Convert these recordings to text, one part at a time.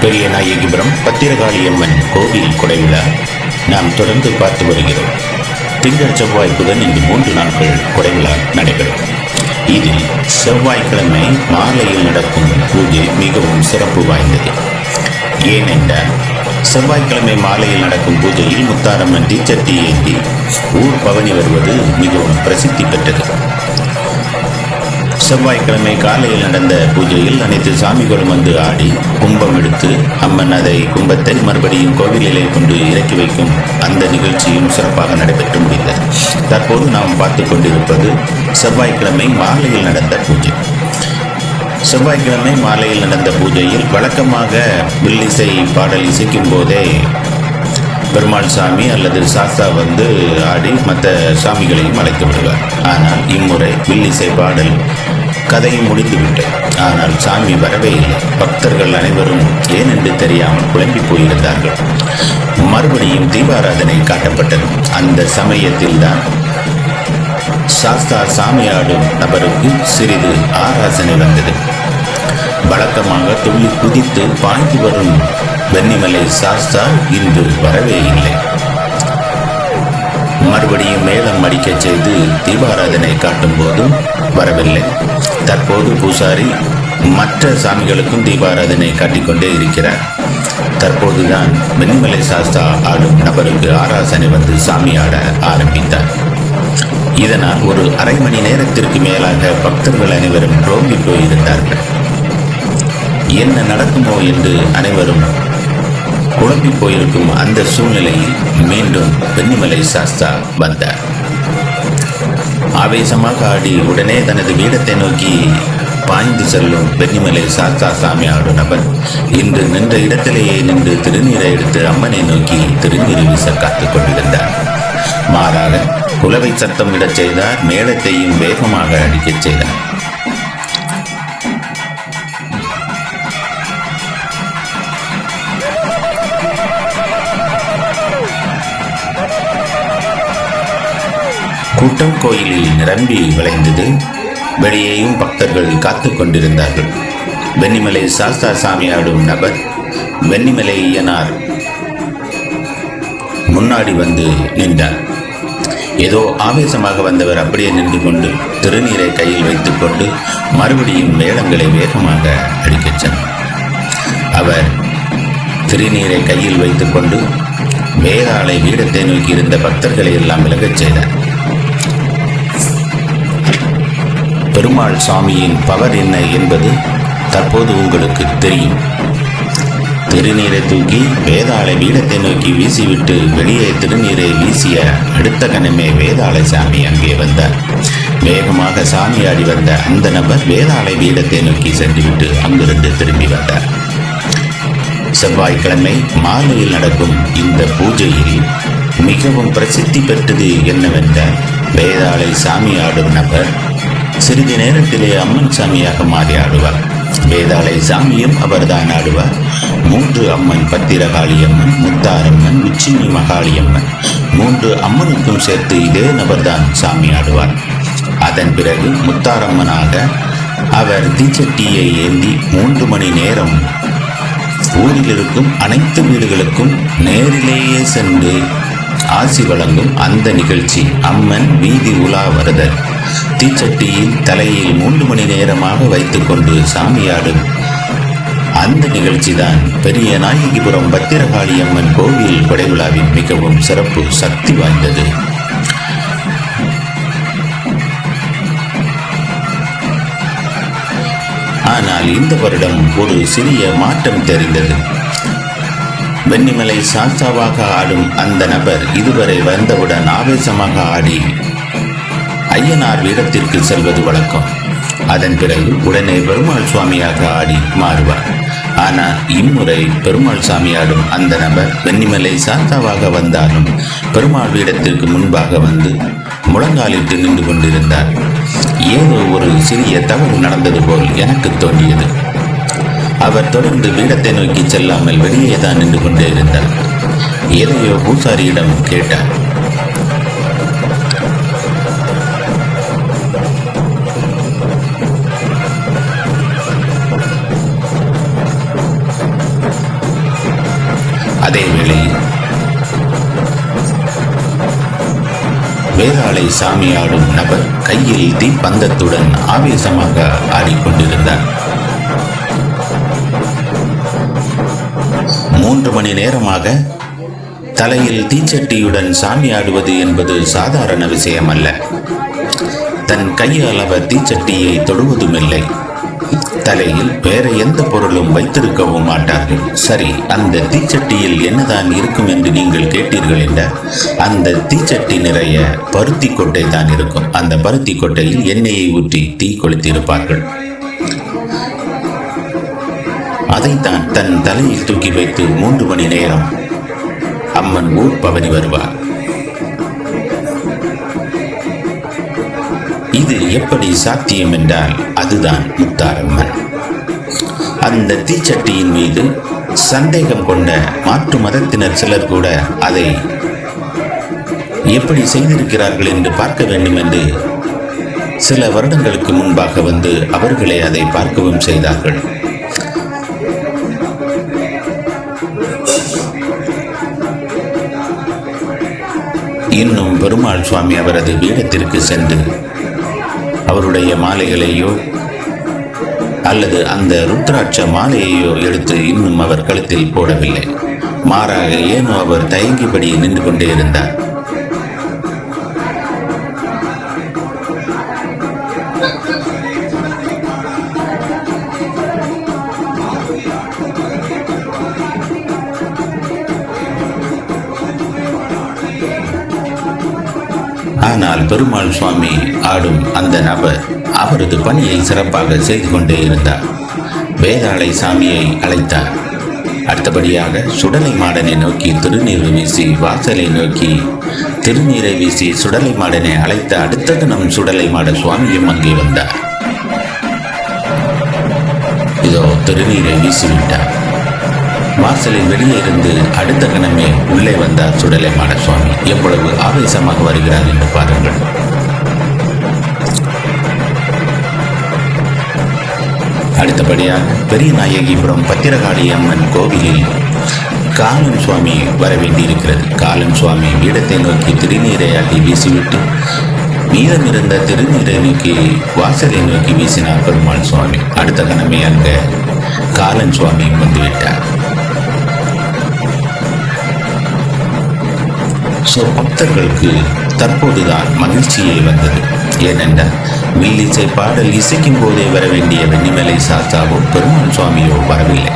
பெரிய நாயகிபுரம் பத்திரகாளியம்மன் கோவில் கொடைவிழா. நாம் தொடர்ந்து பார்த்து வருகிறோம். திங்கள் செவ்வாய் புதன் இந்த மூன்று நாட்கள் கொடைவிழா நடைபெறும். இதில் செவ்வாய்க்கிழமை மாலையில் நடக்கும் பூஜை மிகவும் சிறப்பு வாய்ந்தது. ஏனென்றால் செவ்வாய்க்கிழமை மாலையில் நடக்கும் பூஜையில் முத்தாரம்மன் தீச்சட்டி ஏந்தி ஊர் பவனி வருவது மிகவும் பிரசித்தி பெற்றது. செவ்வாய்க்கிழமை காலையில் நடந்த பூஜையில் அனைத்து சாமிகளும் வந்து ஆடி கும்பம் எடுத்து அம்மன் அதை கும்பத்தை மறுபடியும் கோவிலிலே கொண்டு இறக்கி வைக்கும் அந்த நிகழ்ச்சியும் சிறப்பாக நடைபெற்று முடிந்தது. தற்போது நாம் பார்த்து கொண்டிருப்பது செவ்வாய்க்கிழமை மாலையில் நடந்த பூஜை. செவ்வாய்க்கிழமை மாலையில் நடந்த பூஜையில் வழக்கமாக வில்லிசை பாடல் இசைக்கும் போதே பெருமாள் சாமி அல்லது சாஸ்தா வந்து ஆடி மற்ற சாமிகளையும் அழைத்து விடுவார் ஆனால் இம்முறை வில்லிசை பாடல் கதையும் முடிந்துவிட்டது ஆனால் சாமி வரவே இல்லை. பக்தர்கள் அனைவரும் ஏன் என்று தெரியாமல் குழம்பி போயிருந்தார்கள். மறுபடியும் தீபாராதனை காட்டப்பட்டது. அந்த சமயத்தில் தான் சாஸ்தா சாமியாடும் நபருக்கு சிறிது ஆராசனை வந்தது. வழக்கமாக துள்ளி குதித்து பாய்ந்து வரும் வெண்ணிமலை சாஸ்தா இன்று வரவே இல்லை. மறுபடியும் மேளம் அடிக்கச் செய்து தீபாராதனை காட்டும் போதும் வரவில்லை. தற்போது பூசாரி மற்ற சாமிகளுக்கும் தீபாராதனை காட்டிக்கொண்டே இருக்கிறார். தற்போதுதான் வெண்மலை சாஸ்தா ஆடும் நபருக்கு ஆராசனை வந்து சாமி ஆட ஆரம்பித்தார். இதனால் ஒரு அரை மணி நேரத்திற்கு மேலாக பக்தர்கள் அனைவரும் ரோங்கி போயிருந்தார்கள். என்ன நடக்குமோ என்று அனைவரும் குழம்பி போயிருக்கும் அந்த சூழ்நிலையில் மீண்டும் பெண்ணிமலை சாஸ்தா வந்தார். ஆவேசமாக ஆடி உடனே தனது வீடத்தை நோக்கி பாய்ந்து செல்லும் பெண்ணிமலை சாஸ்தா சாமி ஆடும் நபர் இன்று நின்ற இடத்திலேயே நின்று திருநீரை எடுத்து அம்மனை நோக்கி திருநீர் வீச காத்துக் கொண்டிருந்தார். மாறாக குலவை சத்தம் விடச் செய்தார் மேளத்தையும் வேகமாக அடிக்கச் செய்தார். கூட்டம் கோயிலில் நிரம்பி விளைந்தது. வெளியேயும் பக்தர்கள் காத்து கொண்டிருந்தார்கள். வெண்ணிமலை சாஸ்தா சாமி ஆடும் நபர் வெண்ணிமலை ஐயனார் முன்னாடி வந்து நின்றார். ஏதோ ஆவேசமாக வந்தவர் அப்படியே நின்று கொண்டு திருநீரை கையில் வைத்துக்கொண்டு மறுபடியும் மேளங்களை வேகமாக அடிக்கச் சென்றார். அவர் திருநீரை கையில் வைத்துக்கொண்டு வேதாளை வீடத்தை நோக்கி இருந்த பக்தர்களை எல்லாம் விலகச் செய்தார். பெருமாள் சாமியின் பவர் என்ன என்பது தற்போது உங்களுக்கு தெரியும். திருநீரை தூக்கி வேதாளை வீடத்தை நோக்கி வீசிவிட்டு வெளியே திருநீரை வீசிய அடுத்த கணமே வேதாளை சாமி அங்கே வந்தார். வேகமாக சாமியாடி வந்த அந்த நபர் வேதாளை வீடத்தை நோக்கி சென்றுவிட்டு அங்கிருந்து திரும்பி வந்தார். செவ்வாய்க்கிழமை மாலையில் நடக்கும் இந்த பூஜையில் மிகவும் பிரசித்தி பெற்றது என்னவென்றால் வேதாளை சாமி ஆடும் நபர் சிறிது நேரத்திலே அம்மன் சாமியாக மாறி ஆடுவார். வேதாளை சாமியும் அவர்தான் ஆடுவார். மூன்று அம்மன் பத்திரகாளியம்மன் முத்தாரம்மன் உச்சினி மகாளியம்மன். மூன்று அம்மனுக்கும் சேர்த்து இதே நபர்தான் சாமி ஆடுவார். அதன் பிறகு முத்தாரம்மனாக அவர் தீச்சட்டியை ஏந்தி மூன்று மணி நேரம் ஊரில் இருக்கும் அனைத்து வீடுகளுக்கும் நேரிலேயே சென்று ஆசி வழங்கும் அந்த நிகழ்ச்சி அம்மன் வீதி உலா வருதல் தீச்சட்டியில் தலையில் மூன்று மணி நேரமாக வைத்துக்கொண்டு சாமியாடும் அந்த நிகழ்ச்சி தான் பெரிய நாயகிபுரம் பத்திரகாளி அம்மன் கோவில் கொடைவிழாவின் மிகவும் சிறப்பு சக்தி வாய்ந்தது. ஆனால் இந்த வருடம் ஒரு சிறிய மாற்றம் தெரிந்தது. வெண்ணிமலை சாஸ்தாவாக ஆடும் அந்த நபர் இதுவரை வந்தவுடன் ஆவேசமாக ஆடி ஐயனார் வீடத்திற்கு செல்வது வழக்கம். அதன் பிறகு உடனே பெருமாள் சுவாமியாக ஆடி மாறுவார். ஆனால் இம்முறை பெருமாள் சாமி ஆடும் அந்த நபர் வெண்ணிமலை சாஸ்தாவாக வந்தாலும் பெருமாள் வீடத்திற்கு முன்பாக வந்து முழங்காலிட்டு நின்று கொண்டிருந்தார். ஏதோ ஒரு சிறிய தவறு நடந்தது போல் எனக்கு தோன்றியது. அவர் தொடர்ந்து வீடத்தை நோக்கி செல்லாமல் வெளியே தான் நின்று கொண்டே இருந்தார். எதையோ பூசாரியிடம் கேட்டார். அதே வேளையில் வேதாளை சாமியாடும் நபர் கையில் தீப்பந்தத்துடன் ஆவேசமாக ஆடிக்கொண்டிருந்தார். மூன்று மணி நேரமாக தலையில் தீச்சட்டியுடன் சாமி ஆடுவது என்பது சாதாரண விஷயம் அல்ல தன் கையால் அவர் தீச்சட்டியை தொடுவதுமில்லை. தலையில் வேற எந்த பொருளும் வைத்திருக்கவும் மாட்டார்கள். சரி அந்த தீச்சட்டியில் என்னதான் இருக்கும் என்று நீங்கள் கேட்டீர்கள் என்ற அந்த தீச்சட்டி நிறைய பருத்தி கொட்டை தான் இருக்கும். அந்த பருத்தி கொட்டையில் எண்ணெயை ஊற்றி தீ கொளுத்தியிருப்பார்கள். அதைத்தான் தன் தலையில் தூக்கி வைத்து மூன்று மணி நேரம் அம்மன் ஊர் பவனி வருவார். இது எப்படி சாத்தியம் என்றால் அதுதான் முத்தாரம்மன். அந்த தீச்சட்டியின் மீது சந்தேகம் கொண்ட மாற்று மதத்தினர் சிலர் கூட அதை எப்படி செய்திருக்கிறார்கள் என்று பார்க்க வேண்டும் என்று சில வருடங்களுக்கு முன்பாக வந்து அவர்களே அதை பார்க்கவும் செய்தார்கள். இன்னும் பெருமாள் சுவாமி அவரது வீடத்திற்கு சென்று அவருடைய மாலைகளையோ அல்லது அந்த ருத்ராட்ச மாலையையோ எடுத்து இன்னும் அவர் கழுத்தில் போடவில்லை. மாறாக ஏனோ அவர் தயங்கிபடி நின்று கொண்டே இருந்தார். ஆனால் பெருமாள் சுவாமி ஆடும் அந்த நபர் அவரது பணியை சிறப்பாக செய்து கொண்டே இருந்தார். வேதாளை சாமியை அழைத்தார். அடுத்தபடியாக சுடலை மாடனை நோக்கி திருநீர் வீசி வாசலை நோக்கி திருநீரை வீசி சுடலை மாடனை அழைத்த அடுத்த தினம் சுடலை மாட சுவாமியும் அங்கே வந்தார். இதோ திருநீரை வீசிவிட்டார். வாசலில் வெளியே இருந்து அடுத்த கணமே உள்ளே வந்தார் சுடலை மாடசுவாமி. எவ்வளவு ஆவேசமாக வருகிறார் என்று பாருங்கள். அடுத்தபடியாக பெரிய நாயகிபுரம் பத்திரகாளி அம்மன் கோவிலில் காலன் சுவாமி வர வேண்டியிருக்கிறது. காலன் சுவாமி பீடத்தை நோக்கி திருநீரை அள்ளி வீசிவிட்டு மீதம் இருந்த திருநீரை நோக்கி வாசலை நோக்கி வீசினார் பெருமாள் சுவாமி. அடுத்த கணமே அங்க காலன் சுவாமி வந்துவிட்டார் ஸோ பக்தர்களுக்கு தற்போதுதான் மகிழ்ச்சியே வந்தது. ஏனென்றால் மில்லிசை பாடல் இசைக்கும் போதே வர வேண்டிய வெண்ணிமலை சாஸ்தாவோ பெருமாள் சுவாமியோ வரவில்லை.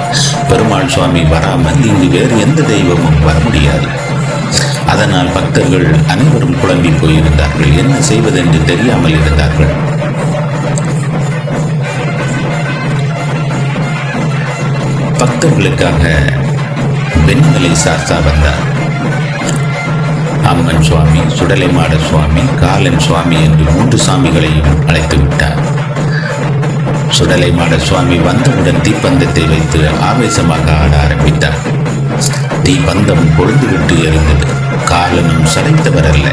பெருமாள் சுவாமி வராமல் இங்கு வேறு எந்த தெய்வமும் வர முடியாது. அதனால் பக்தர்கள் அனைவரும் குழம்பி போயிருந்தார்கள். என்ன செய்வதென்று தெரியாமல் இருந்தார்கள். பக்தர்களுக்காக வெண்ணிமலை சாஸ்தா வந்தார். அம்மன் சுவாமி சுடலைமாட சுவாமி காலன் சுவாமி என்று மூன்று சாமிகளையும் அழைத்து விட்டார் சுடலைமாட சுவாமி வந்தவுடன் தீப்பந்தத்தை வைத்து ஆவேசமாக ஆட ஆரம்பித்தார். தீப்பந்தம் பொழுதுவிட்டு எறிந்தது காலனும் சளைத்தவர் அல்ல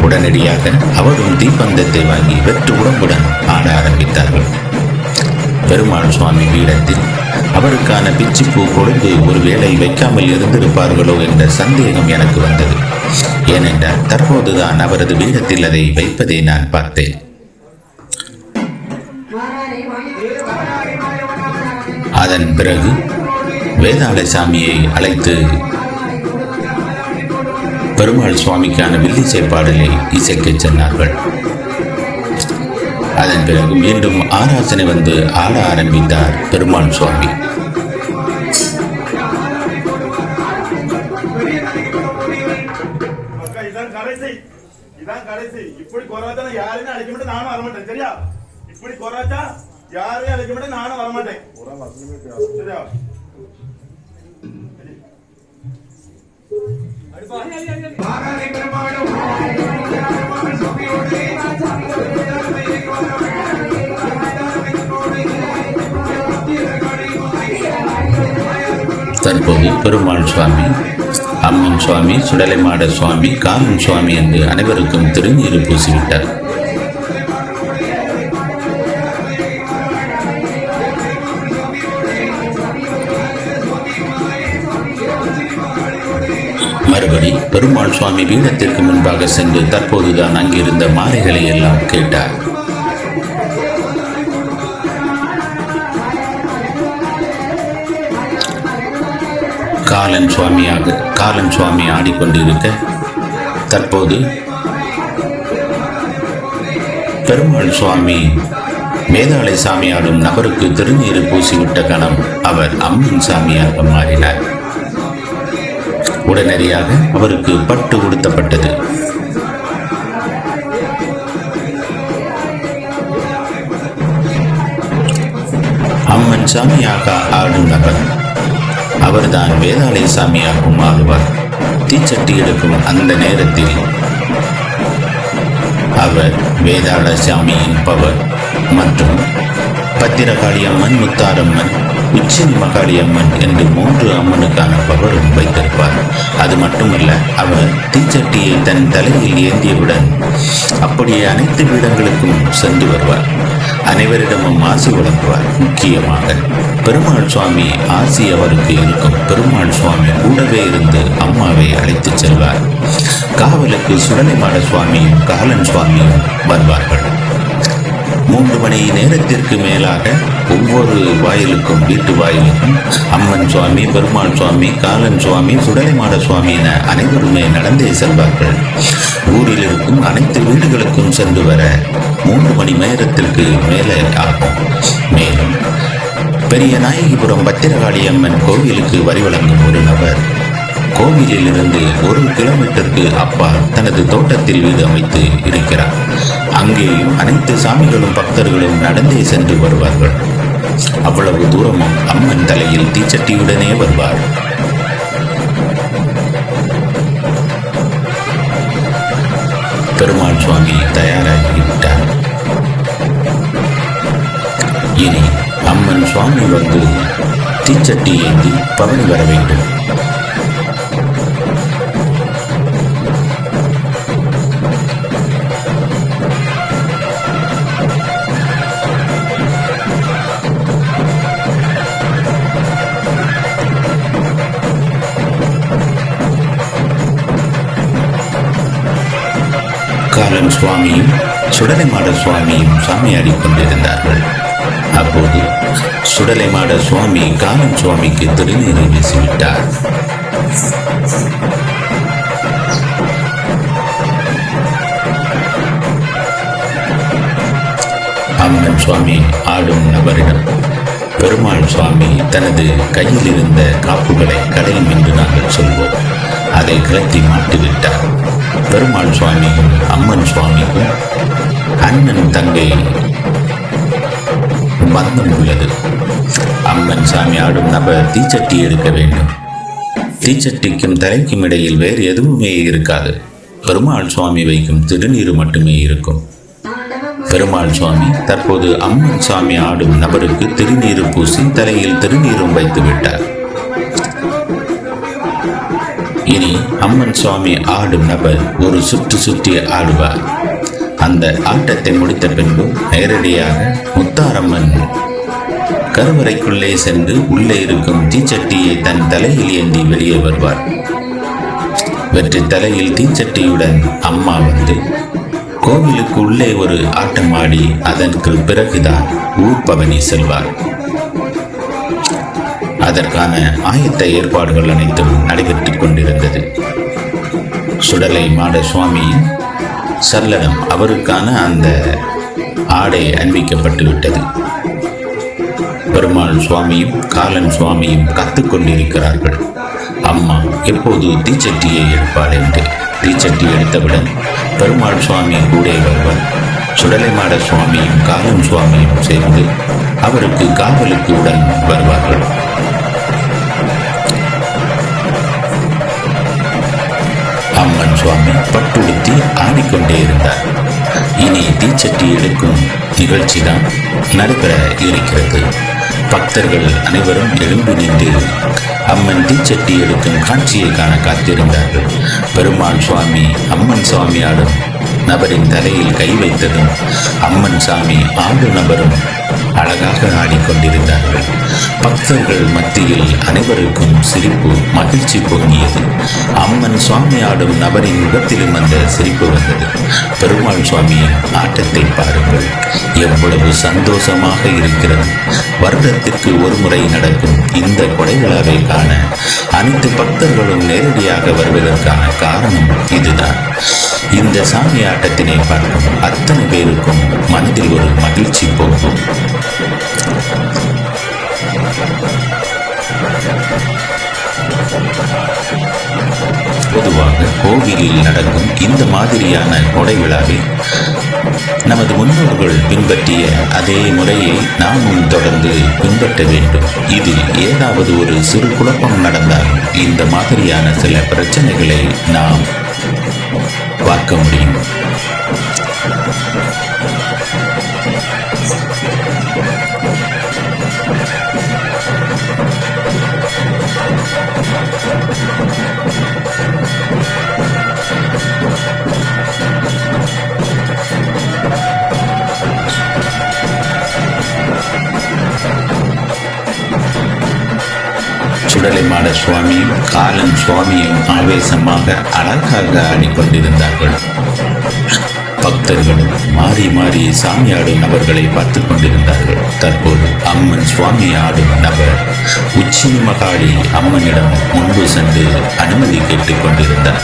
உடனடியாக அவரும் தீப்பந்தத்தை வாங்கி வெற்று உடம்புடன் ஆட ஆரம்பித்தார்கள். பெருமாள் சுவாமி பீடத்தில் அவருக்கான பிச்சிப்பூ கொழுந்து ஒருவேளை வைக்காமல் இருந்திருப்பார்களோ என்ற சந்தேகம் எனக்கு வந்தது. ஏனென்றால் தற்போதுதான் அவரது வீடத்தில் அதை வைப்பதை நான் பார்த்தேன். அதன் பிறகு வேதாள சாமியை அழைத்து பெருமாள் சுவாமிக்கான வில்லிசை பாடலை இசைக்கச் சொன்னார்கள். அதன் பிறகு மீண்டும் ஆராசனை வந்து ஆட ஆரம்பித்தார் பெருமாள் சுவாமி. இதான் கடைசி. இதான் கடைசி. இப்படி குறைச்சா நான் யாரையும் அழைக்க மாட்டேன் நானும் வரமாட்டேன் சரியா? இப்படி குறைச்சா யாரையும் அழைக்க மாட்டேன் நானும் வரமாட்டேன் சரியா? தற்போது பெருமாள் சுவாமி அம்மன் சுவாமி சுடலைமாட சுவாமி காமன் சுவாமி என்று அனைவருக்கும் திருநீர் பூசிவிட்டார். மறுபடி பெருமாள் சுவாமி பீடத்திற்கு முன்பாக சென்று தற்போதுதான் அங்கிருந்த மாலைகளை எல்லாம் கேட்டார். காலன் சுவாமியாக காலன் சுவாமி ஆடிக்கொண்டிருக்க தற்போது பெருமாள் சுவாமி மேதாளை சாமியாடும் நபருக்கு திருநீர் பூசிவிட்ட கணம் அவர் அம்மன் சாமியாக மாறினார். உடனடியாக அவருக்கு பட்டு உடுத்தப்பட்டது. அம்மன் சாமியாக ஆடும் நபர் அவர்தான் வேதாலய சாமியாகவும் ஆகுவார் தீச்சட்டி எடுக்கும் அந்த நேரத்தில் அவர் வேதாள சாமியின் பவர் மற்றும் பத்திரகாளி அம்மன் முத்தாரம்மன் உச்சினி மகாளியம்மன் என்று மூன்று அம்மனுக்கான பவரும் வைத்திருப்பார். அது மட்டுமல்ல அவர் தீச்சட்டியை தன் தலையில் ஏந்தியவுடன் அப்படியே அனைத்து பீடங்களுக்கும் சென்று வருவார். அனைவரிடமும் ஆசி வழங்குவார். முக்கியமாக பெருமாள் சுவாமி ஆசி அவருக்கு இருக்கும் பெருமாள் சுவாமி கூடவே இருந்து அம்மாவை அழைத்துச் செல்வார். காவலுக்கு சுடலைமாட சுவாமியும் காலன் சுவாமியும் வருவார்கள். மூன்று மணி நேரத்திற்கு மேலாக ஒவ்வொரு வாயிலுக்கும் வீட்டு வாயிலுக்கும் அம்மன் சுவாமி பெருமாள் சுவாமி காலன் சுவாமி சுடலைமாட சுவாமி என அனைவருமே நடந்தே செல்வார்கள். ஊரில் இருக்கும் அனைத்து வீடுகளுக்கும் சென்று வர மூன்று மணி நேரத்திற்கு மேலே ஆகும். மேலும் பெரிய நாயகிபுரம் பத்திரகாளி அம்மன் கோவிலுக்கு வரி வழங்கும் ஒரு நபர். கோவிலில் இருந்து ஒரு கிலோமீட்டருக்கு அப்பால் தனது தோட்டத்தில் வீடு அமைத்து இருக்கிறார். அங்கேயும் அனைத்து சாமிகளும் பக்தர்களும் நடந்தே சென்று வருவார்கள். அவ்வளவு தூரமும் அம்மன் தலையில் தீச்சட்டியுடனே வருவார் பெருமாள் சுவாமி தயாராகிவிட்டார். இனி அம்மன் சுவாமி வந்து தீச்சட்டி ஏந்தி பவனி வர வேண்டும். காலன் சுவாமியும் சுடலைமாட சுவாமியும் சாமியாடி கொண்டிருந்தார்கள். அப்போது சுடலைமாட சுவாமி காலன் சுவாமிக்கு திருநீரை வீசிவிட்டார். அம்மன் சுவாமி ஆடும் நபரிடம் பெருமாள் சுவாமி தனது கையில் இருந்த காப்புகளை கடையும் என்று நாங்கள் சொல்வோம். அதை கிளத்தி மாட்டிவிட்டார். பெருமாள் சுவாமி அம்மன் சுவாமிக்கும் அண்ணன் தங்கை பந்தம் உள்ளது. அம்மன் சாமி ஆடும் நபர் தீச்சட்டி எடுக்க வேண்டும். தீச்சட்டிக்கும் தலைக்கும் இடையில் வேறு எதுவுமே இருக்காது. பெருமாள் சுவாமி வைக்கும் திருநீர் மட்டுமே இருக்கும். பெருமாள் சுவாமி தற்போது அம்மன் சாமி ஆடும் நபருக்கு திருநீர் பூசி தலையில் திருநீரும் வைத்து விட்டார். இனி அம்மன் சுவாமி ஆடும் நபர் ஒரு சுற்று சுற்றி ஆடுவார். அந்த ஆட்டத்தை முடித்த பின்பு நேரடியாக முத்தாரம்மன் கருவறைக்குள்ளே சென்று உள்ளே இருக்கும் தீச்சட்டியை தன் தலையில் ஏந்தி வெளியே வருவார். வெற்றி தலையில் தீச்சட்டியுடன் அம்மா வந்து கோவிலுக்கு உள்ளே ஒரு ஆட்டமாடி அதற்கு பிறகுதான் ஊர்பவனி செல்வார். அதற்கான ஆயத்த ஏற்பாடுகள் அனைத்தும் நடைபெற்று கொண்டிருந்தது. சுடலை மாட சுவாமியின் சல்லடம் அவருக்கான அந்த ஆடை அணிவிக்கப்பட்டு விட்டது. பெருமாள் சுவாமியும் காலன் சுவாமியும் கத்துக்கொண்டிருக்கிறார்கள் அம்மா எப்போது தீச்சட்டியை எடுப்பாள் என்று தீச்சட்டி எடுத்தவுடன் பெருமாள் சுவாமி கூட வருவார். சுடலைமாட சுவாமியும் காலன் சுவாமியும் சேர்ந்து அவருக்கு காவலுக்கு உடன் வருவார்கள். சுவாமி பட்டுடுத்தி ஆடிக்கொண்டே இருந்தார். இனி தீச்சட்டி எடுக்கும் நிகழ்ச்சி தான் நடைபெற இருக்கிறது. பக்தர்கள் அனைவரும் எழுந்து நின்று அம்மன் தீச்சட்டி எடுக்கும் காட்சியை காண காத்திருந்தார்கள். பெருமாள் சுவாமி அம்மன் சுவாமி ஆடும் நபரின் தலையில் கை வைத்ததும் அம்மன் சாமி ஆடு நபரும் அழகாக ஆடிக்கொண்டிருந்தார்கள். பக்தர்கள் மத்தியில் அனைவருக்கும் சிரிப்பு மகிழ்ச்சி பொங்கியது. அம்மன் சுவாமி ஆடும் நபரின் முகத்திலும் அந்த சிரிப்பு வந்தது. பெருமாள் சுவாமியின் ஆட்டத்தை பாருங்கள். எவ்வளவு சந்தோஷமாக இருக்கிறது. வருடத்திற்கு ஒரு முறை நடக்கும் இந்த கொடை விழாவை காண அனைத்து பக்தர்களும் நேரடியாக வருவதற்கான காரணம் இதுதான். இந்த சாமி ஆட்டத்தினை பார்க்கும் அத்தனை பேருக்கும் மனதில் ஒரு மகிழ்ச்சி போகும் பொதுவாக கோவிலில் நடக்கும் இந்த மாதிரியான கொடை விழாவில் நமது முன்னோர்கள் பின்பற்றிய அதே முறையை நாமும் தொடர்ந்து பின்பற்ற வேண்டும். இதில் ஏதாவது ஒரு சிறு குழப்பம் நடந்தால் இந்த மாதிரியான சில பிரச்சனைகளை நாம் பார்க்க முடியும். சுடலைமாட சுவாமியும் காலன் சுவாமியும் ஆவேசமாக அழகாக ஆடிக்கொண்டிருந்தார்கள் பக்தர்களும் மாறி மாறி சாமி ஆடும் நபர்களை பார்த்து கொண்டிருந்தார்கள். தற்போது அம்மன் சுவாமி ஆடும் நபர் உச்சி மகாளி அம்மனிடம் முன்பு சென்று அனுமதி கேட்டுக் கொண்டிருந்தார்.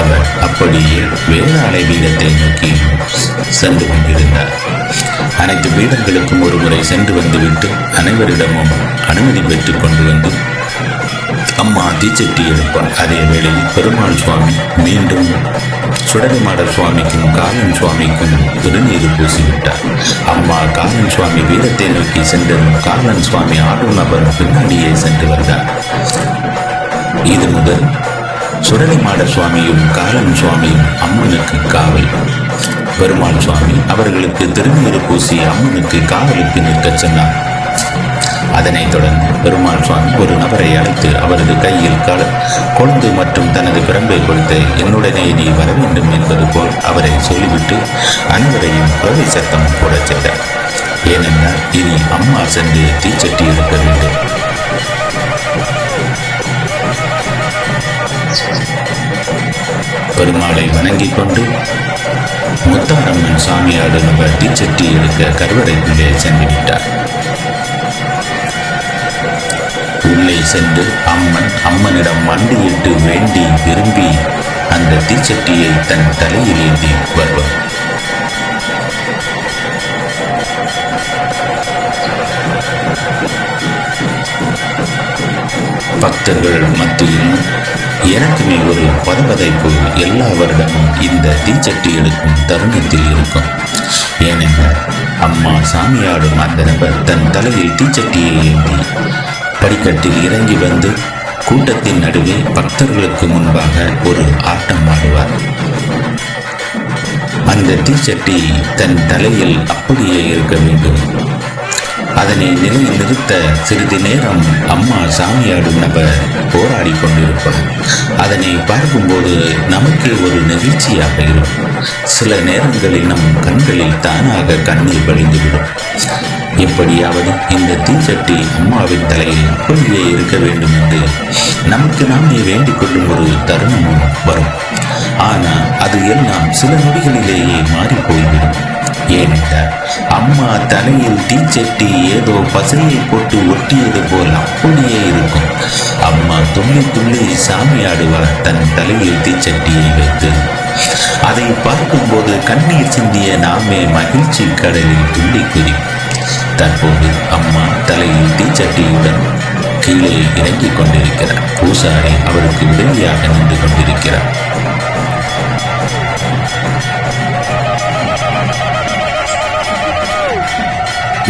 அவர் அப்படியே வேளாளை பீடத்தை நோக்கி சென்று கொண்டிருந்தார். அனைத்து பீடங்களுக்கும் ஒரு முறை சென்று வந்துவிட்டு அனைவரிடமும் அனுமதி பெற்றுக் கொண்டு வந்து அம்மா தீச்சட்டி எடுப்பார். அதே வேளையில் பெருமாள் சுவாமி மீண்டும் சுடலைமாடல் சுவாமிக்கும் காலன் சுவாமிக்கும் திருநீர் பூசிவிட்டார். அம்மா காலன் சுவாமி வீரத்தை நோக்கி சென்றதும் காலன் சுவாமி ஆடும் நபர் பின்னாடியே சென்று வந்தார். இது முதல் சுடலிமாட சுவாமியும் காலன் சுவாமியும் அம்மனுக்கு காவல். பெருமாள் சுவாமி அவர்களுக்கு திருநீர் பூசி அம்மனுக்கு காவலுக்கு நிற்கச் சொன்னார். அதனைத் தொடர்ந்து பெருமாள் சுவாமி ஒரு நபரை அழைத்து அவரது கையில் கல கொழுந்து மற்றும் தனது பிறம்பை கொடுத்து என்னுடனே நீ வர வேண்டும் என்பது போல் அவரை சொல்லிவிட்டு அனைவரையும் குழந்தை சத்தம் போடச் செய்தார். ஏனென்றால் இனி அம்மா சென்று தீச்சட்டி எடுக்க வேண்டும். பெருமாளை வணங்கிக் கொண்டு முத்தாரம்மன் சாமியாடு நபர் தீச்சட்டி எடுக்க கருவறைக்குள்ளே சென்று விட்டார் சென்று அம்மன் அம்மனிடம் மண்டியிட்டு வேண்டி விரும்பி அந்த தீச்சட்டியை தன் தலையில் ஏந்தி வருவார் பக்தர்கள் மத்தியில் எனக்குமே ஒரு பதவதை எல்லா வருடமும் இந்த தீச்சட்டி எடுக்கும் தருணத்தில் இருக்கும். ஏனென்றால் அம்மா சாமியாடும் அந்த நபர் தன் தலையில் தீச்சட்டியை ஏந்தி படிக்கட்டில் இறங்கி வந்து கூட்டத்தின் நடுவே பக்தர்களுக்கு முன்பாக ஒரு ஆட்டம் ஆடுவார். அந்த தீச்சட்டி தன் தலையில் அப்படியே இருக்க வேண்டும். அதனை நிலை நிறுத்த சிறிது நேரம் அம்மா சாமியாடும் நபர் போராடி கொண்டிருப்பார். அதனை பார்க்கும்போது நமக்கே ஒரு நெகிழ்ச்சியாக இருக்கும். சில நேரங்களில் நம் கண்களில் தானாக கண்ணீர் வழிந்துவிடும். எப்படியாவது இந்த தீச்சட்டி அம்மாவின் தலையில் அப்படியே இருக்க வேண்டும் என்று நமக்கு நாமே வேண்டிக் கொள்ளும் ஒரு தருணமும் வரும். ஆனால் அது எல்லாம் சில நொடிகளிலேயே மாறி போய்விடும். ஏனென்றால் அம்மா தலையில் தீச்சட்டி ஏதோ பசையை போட்டு ஒட்டியது போல் அப்படியே இருக்கும். அம்மா துள்ளி துள்ளி சாமியாடுவார் தன் தலையில் தீச்சட்டியை வைத்து. அதை பார்க்கும்போது கண்ணீர் சிந்திய நாமே மகிழ்ச்சி கடலில் துள்ளி குதிக்கும். தற்போது அம்மா தலையில் தீச்சட்டியுடன் கீழே இறங்கிக் கொண்டிருக்கிறார். பூசாரி அவருக்கு உதவியாக நின்று கொண்டிருக்கிறார்.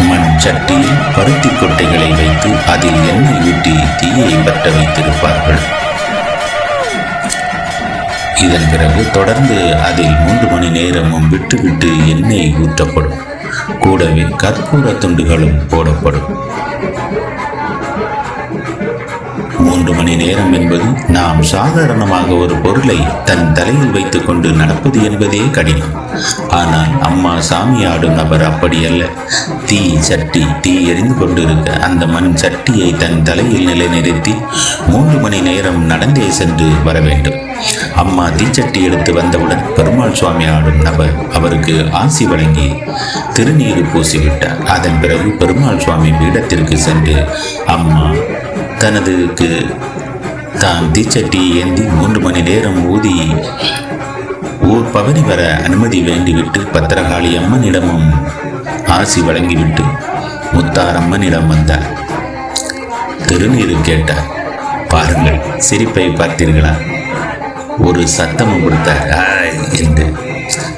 மண் சட்டியில் பருத்தி கொட்டைகளை வைத்து அதில் எண்ணெய் ஊட்டி தீயை பற்ற வைத்திருப்பார்கள். இதன் பிறகு தொடர்ந்து அதில் மூன்று மணி நேரமும் விட்டு விட்டு எண்ணெய் ஊற்றப்படும். கூடவே கற்பூர துண்டுகளும் போடப்படும். மூன்று மணி நேரம் என்பது நாம் சாதாரணமாக ஒரு பொருளை தன் தலையில் வைத்துக்கொண்டு நடப்பது என்பதே கடினம். ஆனால் அம்மா சாமி ஆடும் நபர் அப்படியல்ல. தீ சட்டி தீ எரிந்து கொண்டிருக்க அந்த மண் சட்டியை தன் தலையில் நிலைநிறுத்தி மூன்று மணி நேரம் நடந்தே சென்று வர வேண்டும். அம்மா தீச்சட்டி எடுத்து வந்தவுடன் பெருமாள் சுவாமி ஆடும் நபர் அவருக்கு ஆசி வழங்கி திருநீர் பூசிவிட்டார். அதன் பிறகு பெருமாள் சுவாமி பீடத்திற்கு சென்று அம்மா தனதுக்கு தான் தீச்சட்டி ஏந்தி மூன்று மணி நேரம் ஊதி ஓர் பவனி வர அனுமதி வேண்டிவிட்டு பத்திரகாளி அம்மனிடமும் ஆசி வழங்கிவிட்டு முத்தாரம்மனிடம் வந்தார். திருநீரு கேட்டார் பாருங்கள் சிரிப்பை பார்த்தீர்களா? ஒரு சத்தமும் கொடுத்தார் என்று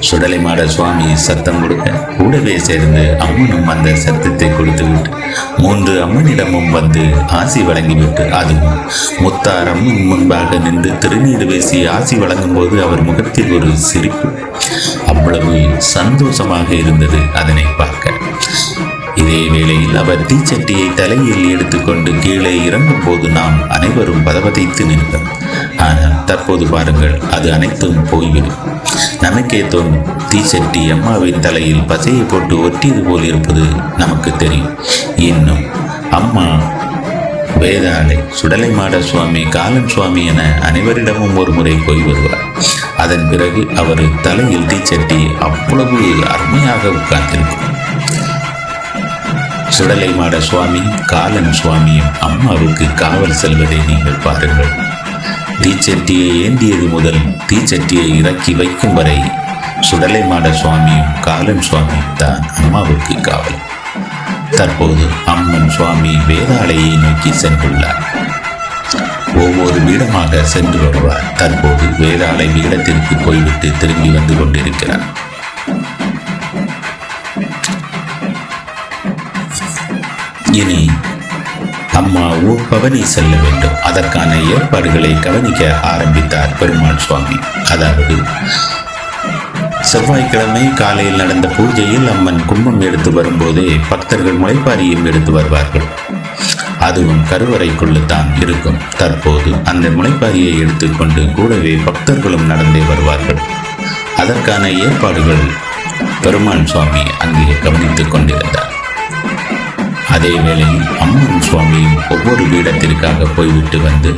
சுடலை சுடலைமாட சுவாமி சத்தம் கொடுக்க கூடவே சேர்ந்து அம்மனும் அந்த சத்தத்தை கொடுத்துவிட்டு மூன்று அம்மனிடமும் வந்து ஆசி வழங்கிவிட்டு அதுவும் முத்தார் அம்மன் முன்பாக நின்று திருநீர் வீசி ஆசி வழங்கும் போது அவர் முகத்தில் ஒரு சிரிப்பு அவ்வளவு சந்தோஷமாக இருந்தது. அதனை பார்க்க இதே வேளையில் அவர் தீச்சட்டியை தலையில் எடுத்துக்கொண்டு கீழே இறங்கும் போது நாம் அனைவரும் பதவதைத்து நின்றோம். ஆனால் தற்போது பாருங்கள் அது அனைத்தும் போய்விடும். நமக்கே தோணும் தீச்சட்டி அம்மாவின் தலையில் பசையை போட்டு ஒட்டியது போல் இருப்பது நமக்கு தெரியும். இன்னும் அம்மா வேதாளை சுடலைமாட சுவாமி காலன் சுவாமி என அனைவரிடமும் ஒரு முறை போய் வருவார். அதன் பிறகு அவர் தலையில் தீச்சட்டி அவ்வளவு அருமையாக உட்கார்ந்திருக்கும். சுடலை மாட சுவாமி காலன் சுவாமியும் அம்மாவுக்கு காவல் செல்வதை நீங்கள் பாருங்கள். தீச்சட்டியை ஏந்தியது முதல் தீச்சட்டியை இறக்கி வைக்கும் வரை சுடலை மாட சுவாமியும் காலன் சுவாமியும் தான் அம்மாவுக்கு காவல். தற்போது அம்மன் சுவாமி வேதாளையை நோக்கி சென்றுள்ளார். ஒவ்வொரு வீடமாக சென்று வருவார். தற்போது வேதாளை வீடத்திற்கு போய்விட்டு திரும்பி வந்து கொண்டிருக்கிறார். இனி அம்மா ஊர் பவனி செல்ல வேண்டும். அதற்கான ஏற்பாடுகளை கவனிக்க ஆரம்பித்தார் பெருமாள் சுவாமி. அதாவது செவ்வாய்க்கிழமை காலையில் நடந்த பூஜையில் அம்மன் கும்பம் எடுத்து வரும்போதே பக்தர்கள் முளைப்பாரியும் எடுத்து வருவார்கள். அதுவும் கருவறைக்குள்ளே தான் இருக்கும். தற்போது அந்த முளைப்பாரியை எடுத்துக்கொண்டு கூடவே பக்தர்களும் நடந்தே வருவார்கள். அதற்கான ஏற்பாடுகள் பெருமாள் சுவாமி அங்கே கவனித்துக் கொண்டிருந்தார். அதே வேளையில் அம்மன் சுவாமியும் ஒவ்வொரு வீடத்திற்காக போய்விட்டு வந்து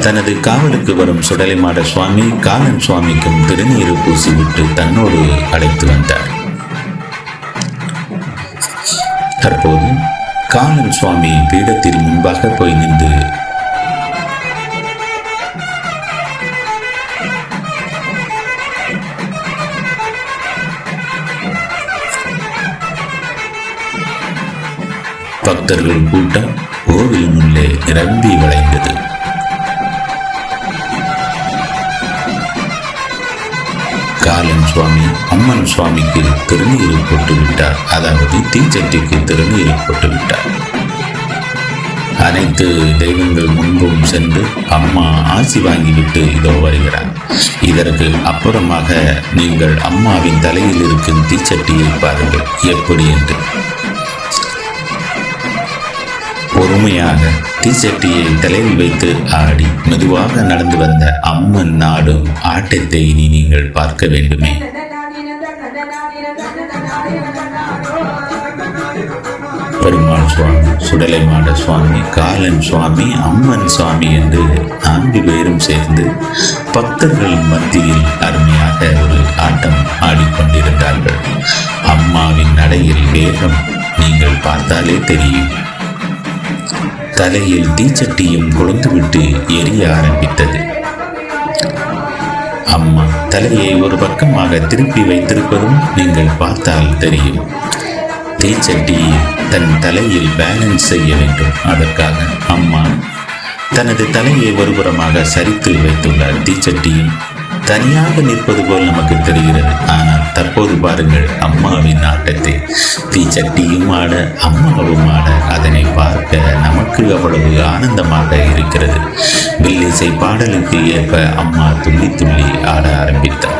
தனது காவலுக்கு வரும் சுடலைமாட சுவாமி காலன் சுவாமிக்கும் திருநீரு பூசிவிட்டு தன்னோடு அழைத்து வந்தார். தற்போது காலன் சுவாமி பீடத்தில் முன்பாக போய் நின்று பக்தர்கள் கூட்டம் கோவிலின் உள்ளே நிரம்பி வளைந்தது. காலன் சுவாமி அம்மன் சுவாமிக்கு திருநீர் போட்டு விட்டார். அதாவது தீச்சட்டிக்கு திருநீர் போட்டு விட்டார். அனைத்து தெய்வங்கள் முன்பும் சென்று அம்மா ஆசி வாங்கிவிட்டு இதோ வருகிறார். இதற்கு அப்புறமாக நீங்கள் அம்மாவின் தலையில் இருக்கும் தீச்சட்டியை பாருங்கள். எப்படி என்று? பொறுமையாக தீசட்டியை தலையில் வைத்து ஆடி மெதுவாக நடந்து வந்த அம்மன் நாடும் ஆட்டத்தை இனி நீங்கள் பார்க்க வேண்டுமே. பெருமாள் சுவாமி சுடலைமாட சுவாமி காலன் சுவாமி அம்மன் சுவாமி என்று நான்கு பேரும் சேர்ந்து பக்தர்களின் மத்தியில் அருமையாக ஒரு ஆட்டம் ஆடிக்கொண்டிருந்தார்கள். அம்மாவின் நடையில் வேகம் நீங்கள் பார்த்தாலே தெரியும். தலையில் தீச்சட்டியும் கொழுந்துவிட்டு எரிய ஆரம்பித்தது. அம்மா தலையை ஒரு பக்கமாக திருப்பி வைத்திருப்பதும் நீங்கள் பார்த்தால் தெரியும். தீச்சட்டியை தன் தலையில் பேலன்ஸ் செய்ய வேண்டும். அதற்காக அம்மா தனது தலையை ஒருபுறமாக சரித்து வைத்துள்ளார் தீச்சட்டியின் தனியாக நிற்பது போல் நமக்கு தெரிகிறது. ஆனால் தற்போது பாருங்கள் அம்மாவின் ஆட்டத்தை. தீச்சட்டியும் ஆட அம்மாவும் ஆட அதனை பார்க்க நமக்கு அவ்வளவு ஆனந்தமாக இருக்கிறது. வில்லிசை பாடலுக்கு ஏற்ப அம்மா துள்ளி துள்ளி ஆட ஆரம்பித்தார்.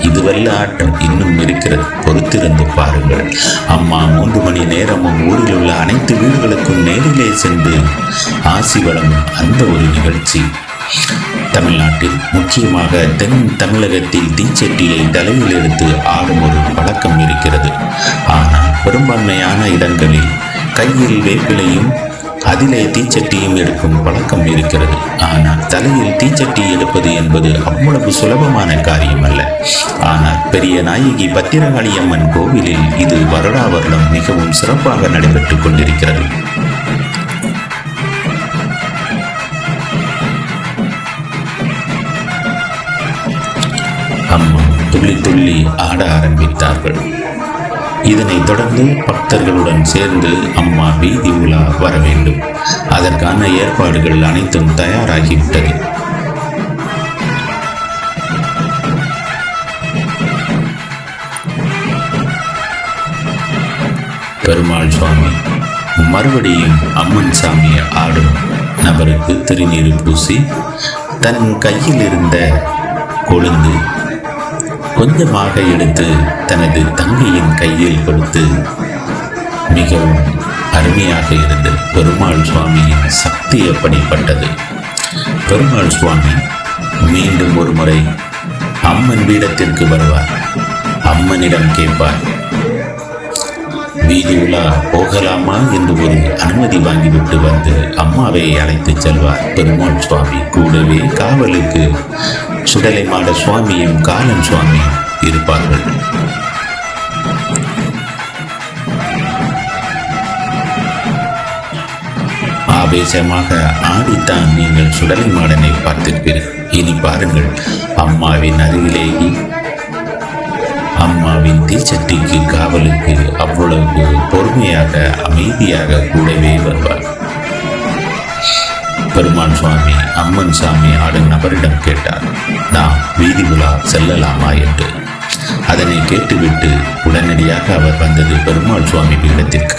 இதுவல்ல ஆட்டம் இன்னும் இருக்கிறது. பொறுத்திருந்து பாருங்கள். அம்மா மூன்று மணி நேரமும் ஊரில் உள்ள அனைத்து வீடுகளுக்கும் நேரிலே சென்று ஆசி வழங்கும் அந்த ஒரு நிகழ்ச்சி. தமிழ்நாட்டில் முக்கியமாக தென் தமிழகத்தில் தீச்சட்டியை தலையில் எடுத்து ஆடும் ஒரு பழக்கம் இருக்கிறது. ஆனால் பெரும்பான்மையான இடங்களில் கையில் வேப்பிலையும் அதிலே தீச்சட்டியும் எடுக்கும் பழக்கம் இருக்கிறது. ஆனால் தலையில் தீச்சட்டி எடுப்பது என்பது அவ்வளவு சுலபமான காரியம் அல்ல ஆனால் பெரிய நாயகி பத்திரகாளி அம்மன் கோவிலில் இது வருடா வருடம் மிகவும் சிறப்பாக நடைபெற்றுக் கொண்டிருக்கிறது. துள்ளி துள்ளி ஆட ஆரம்பித்தார்கள். இதனைத் தொடர்ந்து பக்தர்களுடன் சேர்ந்து அம்மா வீதி உலா வர வேண்டும். அதற்கான ஏற்பாடுகள் அனைத்தும் தயாராகிவிட்டது. பெருமாள் சுவாமி மறுபடியும் அம்மன் சாமி ஆடும் நபருக்கு திருநீர் பூசி தன் கையில் இருந்த கொழுந்து கொஞ்சமாக எடுத்து தனது தங்கையின் கையில் கொடுத்து மிகவும் அருமையாக இருந்தது பெருமாள் சுவாமியின் சக்தி அப்படிப்பட்டது. பெருமாள் சுவாமி மீண்டும் ஒரு முறை அம்மன் வீடத்திற்கு வருவார். அம்மனிடம் கேட்பார் வீதி உலா போகலாமா? என்று ஒரு அனுமதி வாங்கிவிட்டு வந்து அம்மாவை அழைத்துச் செல்வார் பெருமாள் சுவாமி. கூடவே காவலுக்கு சுடலை மாட சுவாமியும் காலன் சுவாமியும் இருப்பார்கள். ஆவேசமாக ஆடித்தான் நீங்கள் சுடலை மாடனை பார்த்திருப்பீர்கள் இனி பாருங்கள் அம்மாவின் அருகிலேயே அம்மாவின் தீச்சட்டிக்கு காவலுக்கு அவ்வளவு பொறுமையாக அமைதியாக கூடவே வருவார். பெருமான் சுவாமி அம்மன் சாமி ஆடும் நபரிடம் கேட்டார் நாம் வீதி உலா செல்லலாமா என்று? அதனை கேட்டுவிட்டு உடனடியாக அவர் வந்தது பெருமாள் சுவாமி பீடத்திற்கு.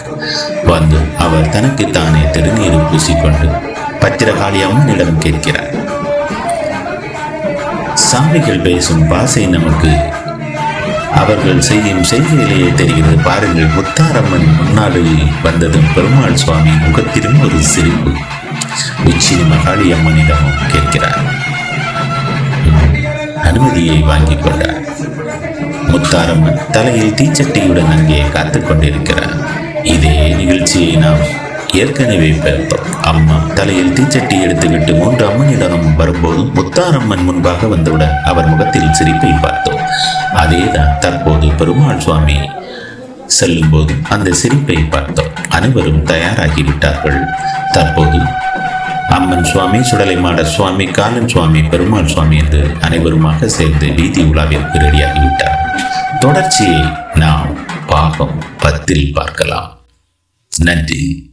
வந்து அவர் தனக்குத்தானே திருநீர் பூசிக்கொண்டு பத்திரகாளி அம்மனிடம் கேட்கிறார். சாமிகள் பேசும் பாசை நமக்கு அவர்கள் செய்யும் செய்கையிலேயே தெரிகிறது. பாருங்கள் முத்தாரம்மன் முன்னாடி வந்ததும் பெருமாள் சுவாமி முகத்திலும் ஒரு சிரிப்பு. நிச்சயமாக மகாளி அம்மனிடமும் கேட்கிறார். அனுமதியை வாங்கிக் கொண்டார். முத்தாரம்மன் தலையில் தீச்சட்டியுடன் அங்கே காத்து கொண்டிருக்கிறார். இதே நிகழ்ச்சியை நாம் ஏற்கனவே பார்த்தோம் அம்மா தலையில் தீச்சட்டி எடுத்துவிட்டு மூன்று அம்மனிடம் வரும்போது முத்தாரம்மன் முன்பாக வந்தவுடன் அவர் முகத்தில் சிரிப்பை பார்த்தோம். அதேதான் தற்போது பெருமாள் சுவாமி செல்லும்போது அந்த சிரிப்பை பார்த்தோம். அனைவரும் தயாராகிவிட்டார்கள் தற்போது அம்மன் சுவாமி சுடலைமாட சுவாமி காலன் சுவாமி பெருமாள் சுவாமி என்று அனைவருமாக சேர்ந்து வீதி உலாவிற்கு ரெடியாகிவிட்டார் தொடர்ச்சியை நாம் பாகம் பத்தில் பார்க்கலாம். நன்றி.